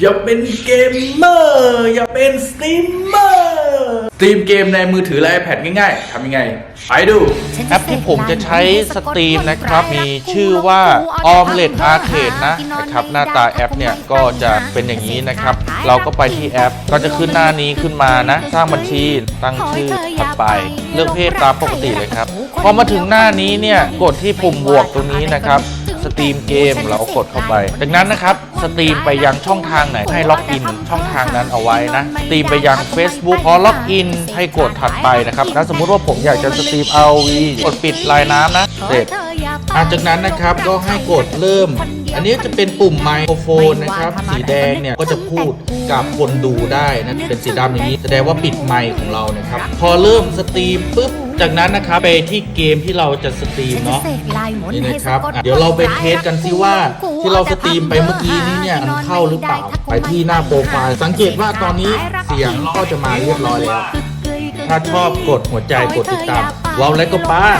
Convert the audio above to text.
อย่าเป็นเกมเมอร์ อย่าเป็นสตรีมเมอร์สตรีมเกมในมือถือและ iPad ง่ายๆทำยังไง ไปดู แอปที่ผมจะใช้สตรีมนะครับ มีชื่อว่า Omelet Arcade นะนะครับ หน้าตาแอปเนี่ย ก็จะเป็นอย่างนี้นะครับ เราก็ไปที่แอป ก็จะขึ้นหน้านี้ขึ้นมานะ สร้างบัญชี ตั้งชื่อถัดไป เลือกเพศตามปกติเลยครับ พอมาถึงหน้านี้เนี่ย กดที่ปุ่มบวกตรงนี้นะครับ สตรีมเกมเรากดเข้าไป จากนั้นนะครับสตรีมไปยังช่องทางไหน ให้ล็อกอินช่องทางนั้นเอาไว้นะสตรีมไปยัง Facebook พอล็อกอินให้กดถัดไปนะครับถ้าสมมุติว่าผมอยากจะสตรีม ROV กดปิดลายน้ำนะเสร็จหลังจากนั้นนะครับก็ให้กดเริ่ม อันนี้จะเป็นปุ่มไมโครโฟนนะครับ สีแดงเนี่ยก็จะพูดกับคนดูได้นะเป็นสีดำอย่างนี้ แสดงว่าปิดไมค์ของเรานะครับ พอเริ่มสตรีมปุ๊บ จากนั้นนะครับไปที่เกมที่เราจะสตรีมเนาะนี่นะครับอะเดี๋ยวเราไปเทสกันซิว่า ที่เราสตรีมไปเมื่อกี้นี้เนี่ยมันเข้าหรือเปล่าไปที่หน้าโปรไฟล์สังเกตว่าตอนนี้เสียงก็จะมาเรียบร้อยแล้วถ้าชอบกดหัวใจกดติดตามว้าวแล้วก็ป้าย